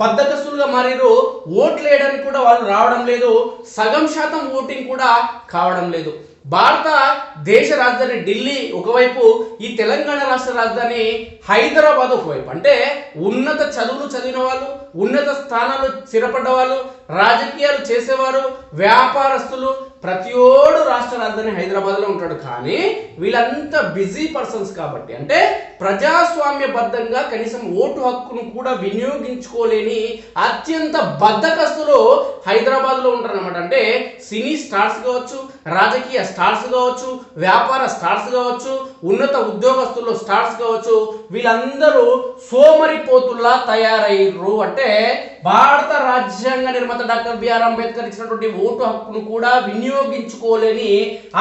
బద్దకస్తులుగా మారిరు. ఓట్లు వేయడానికి కూడా వాళ్ళు రావడం లేదు. సగం శాతం ఓటింగ్ కూడా కావడం లేదు. భారత దేశ రాజధాని ఢిల్లీ ఒకవైపు ఈ తెలంగాణ రాష్ట్ర రాజధాని హైదరాబాద్ ఒకవైపు. అంటే ఉన్నత చదువులు చదివిన వాళ్ళు ఉన్నత స్థానాలు స్థిరపడ్డ వాళ్ళు రాజకీయాలు చేసేవారు వ్యాపారస్తులు ప్రతి ఓడు రాష్ట్ర రాజధాని హైదరాబాద్లో ఉంటాడు కానీ వీళ్ళంతా బిజీ పర్సన్స్ కాబట్టి. అంటే ప్రజాస్వామ్యబద్ధంగా కనీసం ఓటు హక్కును కూడా వినియోగించుకోలేని అత్యంత బద్ధకస్తులు హైదరాబాద్లో ఉంటారు అనమాట అంటే సినీ స్టార్స్ కావచ్చు రాజకీయ స్టార్స్ కావచ్చు వ్యాపార స్టార్స్ కావచ్చు ఉన్నత ఉద్యోగస్తుల్లో స్టార్స్ కావచ్చు వీళ్ళందరూ సోమరిపోతుల్లా తయారయ్యారు అంటే భారత రాజ్యాంగ నిర్మాత డాక్టర్ బిఆర్ అంబేద్కర్ ఇచ్చినటువంటి ఓటు హక్కును కూడా వినియోగించుకోలేని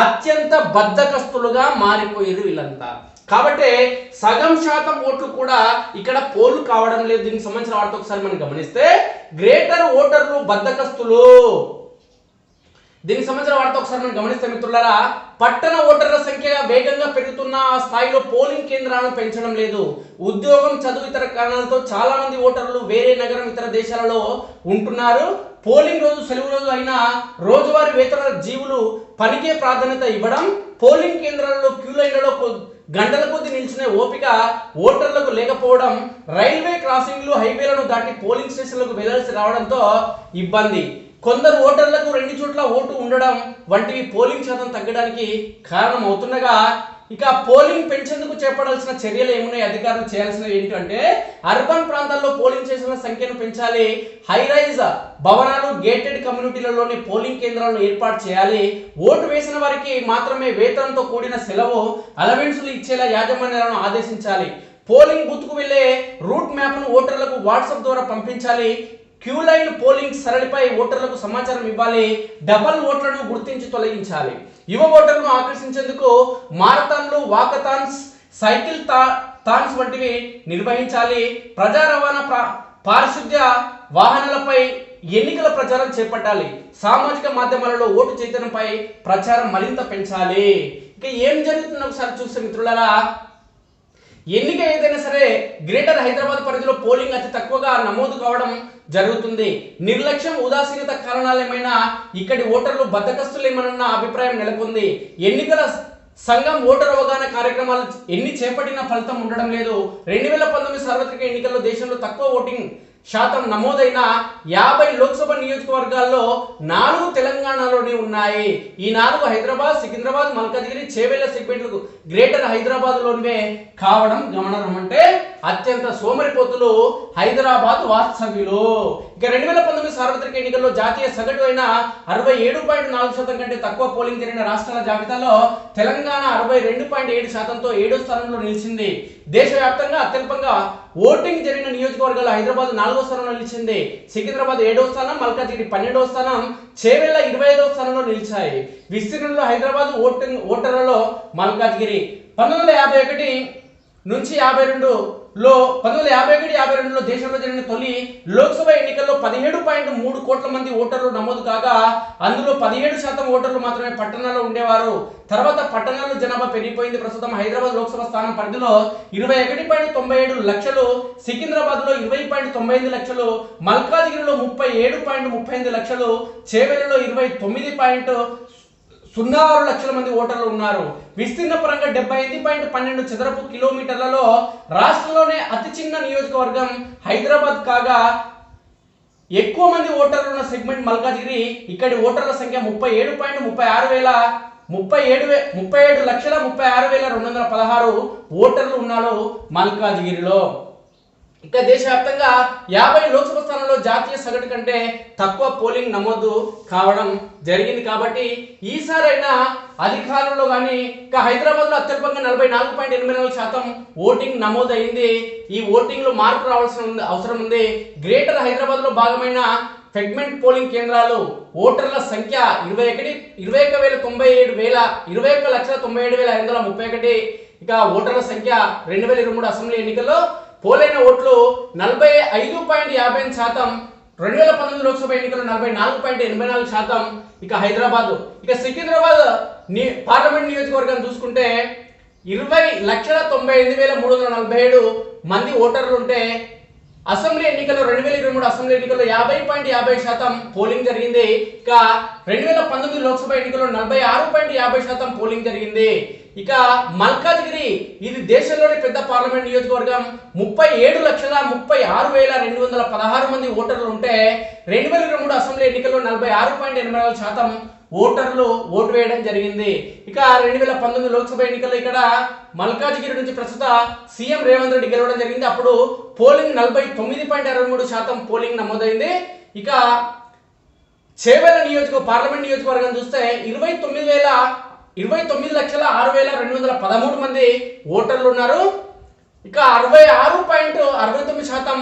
అత్యంత బద్దకస్తులుగా మారిపోయారు వీళ్ళంతా. కాబట్టి సగం శాతం ఓట్లు కూడా ఇక్కడ పోలు కావడం లేదు. దీనికి సంబంధించిన వార్త ఒకసారి మనం గమనిస్తే గ్రేటర్ ఓటర్లు బద్దకస్తులు దీనికి సంబంధించిన వార్త ఒకసారి మనం గమనిస్తే మిత్రులారా పట్టణ ఓటర్ల సంఖ్య వేగంగా పెరుగుతున్న ఆ స్థాయిలో పోలింగ్ కేంద్రాలను పెంచడం లేదు. ఉద్యోగం చదువు ఇతర కారణాలతో చాలా మంది ఓటర్లు వేరే నగరం ఇతర దేశాలలో ఉంటున్నారు. పోలింగ్ రోజు సెలవు రోజు అయినా రోజువారీ వేతన జీవులు పనికే ప్రాధాన్యత ఇవ్వడం పోలింగ్ కేంద్రాలలో క్యూ లైన్లలో గంటల కొద్ది నిలిచిన ఓపిక ఓటర్లకు లేకపోవడం రైల్వే క్రాసింగ్లు హైవేలను దాటి పోలింగ్ స్టేషన్లకు వెళ్ళాల్సి రావడంతో ఇబ్బంది. కొందరు ఓటర్లకు రెండు చోట్ల ఓటు ఉండడం వంటివి పోలింగ్ శాతం తగ్గడానికి కారణం అవుతుండగా ఇక పోలింగ్ పెంచేందుకు చేపడాల్సిన చర్యలు ఏమున్నాయి? అధికారులు చేయాల్సినవి ఏంటంటే అర్బన్ ప్రాంతాల్లో పోలింగ్ చేసిన సంఖ్యను పెంచాలి. హైరైజ్ భవనాలు గేటెడ్ కమ్యూనిటీలలోని పోలింగ్ కేంద్రాలను ఏర్పాటు చేయాలి. ఓటు వేసిన వారికి మాత్రమే వేతనంతో కూడిన సెలవు అలవెన్సులు ఇచ్చేలా యాజమాన్యాలను ఆదేశించాలి. పోలింగ్ బూత్కు వెళ్ళే రూట్ మ్యాప్ను ఓటర్లకు వాట్సాప్ ద్వారా పంపించాలి. క్యూ లైన్ పోలింగ్ సరళిపై ఓటర్లకు సమాచారం ఇవ్వాలి. డబల్ ఓట్లను గుర్తించి తొలగించాలి. యువ ఓటర్లను ఆకర్షించేందుకు మారథాన్లు వాకథాన్స్ సైకిల్ తా థాన్స్ వంటివి నిర్వహించాలి. ప్రజా రవాణా ప్ర- పారిశుద్ధ్య వాహనాలపై ఎన్నికల ప్రచారం చేపట్టాలి. సామాజిక మాధ్యమాలలో ఓటు చైతన్యంపై ప్రచారం మరింత పెంచాలి. ఇక ఏం జరుగుతుందో ఒకసారి చూస్తే మిత్రులరా ఎన్నిక ఏదైనా సరే గ్రేటర్ హైదరాబాద్ పరిధిలో పోలింగ్ అతి తక్కువగా నమోదు కావడం జరుగుతుంది. నిర్లక్ష్యం ఉదాసీనత కారణాలు ఏమైనా ఇక్కడి ఓటర్లు బద్దకస్తులు ఏమన్న అభిప్రాయం నెలకొంది. ఎన్నికల సంఘం ఓటర్ అవగాహన కార్యక్రమాలు ఎన్ని చేపట్టినా ఫలితం ఉండడం లేదు. రెండు వేల పంతొమ్మిది సార్వత్రిక ఎన్నికల్లో దేశంలో తక్కువ ఓటింగ్ శాతం నమోదైన యాభై లోక్సభ నియోజకవర్గాల్లో నాలుగు తెలంగాణలోనే ఉన్నాయి. ఈ నాలుగు హైదరాబాద్ సికింద్రాబాద్ మల్కాజ్గిరి చేవేళ్ళ సెగ్మెంట్లకు గ్రేటర్ హైదరాబాద్ లోనివే కావడం గమనం అంటే అత్యంత సోమరిపోతులు హైదరాబాద్ వాస్తవ్యులు. ఇక రెండు వేల సార్వత్రిక ఎన్నికల్లో జాతీయ సగటు అయిన అరవై ఏడు పాయింట్ నాలుగు శాతం కంటే తక్కువ పోలింగ్ జరిగిన రాష్ట్రాల జాబితాలో తెలంగాణ అరవై రెండు పాయింట్ ఏడు శాతంతో ఏడో స్థానంలో నిలిచింది. దేశవ్యాప్తంగా అత్యల్పంగా ఓటింగ్ జరిగిన నియోజకవర్గాలు హైదరాబాద్ నాలుగో స్థానంలో నిలిచింది. సికింద్రాబాద్ ఏడో స్థానం మల్కాజిగిరి పన్నెండవ స్థానం చేవెళ్ళ ఇరవై ఐదో స్థానంలో నిలిచాయి. విస్తీర్ణంలో హైదరాబాద్ ఓటింగ్ ఓటర్లలో మల్కాజ్గిరి. పంతొమ్మిది వందల యాభై ఒకటి నుంచి యాభై రెండు లో పంతొమ్మిది వందల యాభై ఒకటి యాభై రెండులో దేశంలో జరిగిన తొలి లోక్సభ ఎన్నికల్లో పదిహేడు పాయింట్ మూడు కోట్ల మంది ఓటర్లు నమోదు కాగా అందులో పదిహేడు శాతం ఓటర్లు మాత్రమే పట్టణాల్లో ఉండేవారు. తర్వాత పట్టణాల్లో జనాభా పెరిగిపోయింది. ప్రస్తుతం హైదరాబాద్ లోక్సభ స్థానం పరిధిలో ఇరవై ఒకటి పాయింట్ తొంభై ఏడు లక్షలు సికింద్రాబాద్లో ఇరవై పాయింట్ తొంభై ఐదు లక్షలు మల్కాజ్గిరిలో ముప్పై ఏడు పాయింట్ ముప్పై ఎనిమిది లక్షలు చేవెలలో ఇరవై తొమ్మిది పాయింట్ సున్నా ఆరు లక్షల మంది ఓటర్లు ఉన్నారు. విస్తీర్ణ పరంగా డెబ్బై ఐదు పాయింట్ పన్నెండు చదరపు కిలోమీటర్లలో రాష్ట్రంలోనే అతి చిన్న నియోజకవర్గం హైదరాబాద్ కాగా ఎక్కువ మంది ఓటర్లు ఉన్న సెగ్మెంట్ మల్కాజిగిరి. ఇక్కడి ఓటర్ల సంఖ్య ముప్పై ఏడు పాయింట్ ముప్పై ఆరు వేల ముప్పై ఏడు వే ముప్పై ఏడు లక్షల ముప్పై ఆరు వేల రెండు వందల పదహారు ఓటర్లు ఉన్నారు మల్కాజిగిరిలో. ఇంకా దేశవ్యాప్తంగా యాభై లోక్సభ స్థానంలో జాతీయ సగటు కంటే తక్కువ పోలింగ్ నమోదు కావడం జరిగింది కాబట్టి ఈసారైనా అధికారంలో కానీ ఇంకా హైదరాబాద్లో అత్యల్పంగా నలభై నాలుగు పాయింట్ ఎనభై నాలుగు శాతం ఓటింగ్ నమోదైంది. ఈ ఓటింగ్లో మార్పు రావాల్సిన ఉంది అవసరం ఉంది. గ్రేటర్ హైదరాబాద్లో భాగమైన సెగ్మెంట్ పోలింగ్ కేంద్రాలు ఓటర్ల సంఖ్య ఇరవై ఒకటి ఇరవై ఒక వేల తొంభై ఏడు వేల ఇరవై ఒక్క లక్షల తొంభై ఏడు వేల ఐదు వందల ముప్పై ఒకటి. ఇక ఓటర్ల సంఖ్య రెండు వేల ఇరవై మూడు అసెంబ్లీ ఎన్నికల్లో పోలైన ఓట్లు నలభై ఐదు పాయింట్ యాభై ఎనిమిది శాతం రెండు వేల పంతొమ్మిది లోక్సభ ఎన్నికల్లో నలభై నాలుగు పాయింట్ ఎనభై నాలుగు శాతం ఇక హైదరాబాద్. ఇక సికింద్రాబాద్ పార్లమెంట్ నియోజకవర్గం చూసుకుంటే ఇరవై లక్షల తొంభై ఎనిమిది వేల మూడు వందల నలభై ఏడు మంది ఓటర్లు ఉంటే అసెంబ్లీ ఎన్నికల్లో రెండు వేల ఇరవై మూడు అసెంబ్లీ ఎన్నికల్లో యాభై పాయింట్ యాభై శాతం పోలింగ్ జరిగింది. ఇక రెండు వేల పంతొమ్మిది లోక్సభ ఎన్నికల్లో నలభై ఆరు పాయింట్ యాభై శాతం పోలింగ్ జరిగింది. ఇక మల్కాజ్గిరి ఇది దేశంలోని పెద్ద పార్లమెంట్ నియోజకవర్గం. ముప్పై ఏడు లక్షల ముప్పై ఆరు వేల రెండు వందల పదహారు మంది ఓటర్లు ఉంటే రెండు వేల ఇరవై మూడు అసెంబ్లీ ఎన్నికల్లో నలభై ఆరు పాయింట్ ఎనభై నాలుగు శాతం ఓటర్లు ఓటు వేయడం జరిగింది. ఇక రెండు వేల పంతొమ్మిది లోక్సభ ఎన్నికల్లో ఇక్కడ మల్కాజ్గిరి నుంచి ప్రస్తుత సీఎం రేవంత్ రెడ్డి గెలవడం జరిగింది. అప్పుడు పోలింగ్ నలభై తొమ్మిది పాయింట్ అరవై మూడు శాతం పోలింగ్ నమోదైంది. ఇక చేవెల నియోజక పార్లమెంట్ నియోజకవర్గం చూస్తే ఇరవై తొమ్మిది వేల ఇరవై తొమ్మిది లక్షల ఆరు వేల రెండు వందల పదమూడు మంది ఓటర్లు ఉన్నారు. ఇక అరవై ఆరు పాయింట్ అరవై తొమ్మిది శాతం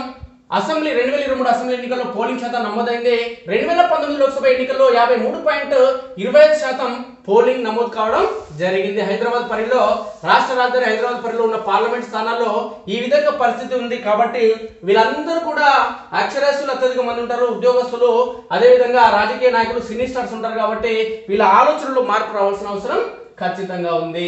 అసెంబ్లీ రెండు వేల ఇరవై మూడు అసెంబ్లీ ఎన్నికల్లో పోలింగ్ శాతం నమోదైంది. రెండు వేల పంతొమ్మిది లోక్సభ ఎన్నికల్లో యాభై మూడు పాయింట్ ఇరవై ఐదు శాతం పోలింగ్ నమోదు కావడం జరిగింది. హైదరాబాద్ పరిధిలో రాష్ట్ర రాజధాని హైదరాబాద్ పరిధిలో ఉన్న పార్లమెంట్ స్థానాల్లో ఈ విధంగా పరిస్థితి ఉంది కాబట్టి వీళ్ళందరూ కూడా అక్షరాస్యులు అత్యధిక మంది ఉంటారు ఉద్యోగస్తులు. అదేవిధంగా రాజకీయ నాయకులు సినీ స్టార్స్ ఉంటారు కాబట్టి వీళ్ళ ఆలోచనలో మార్పు రావాల్సిన అవసరం ఖచ్చితంగా ఉంది.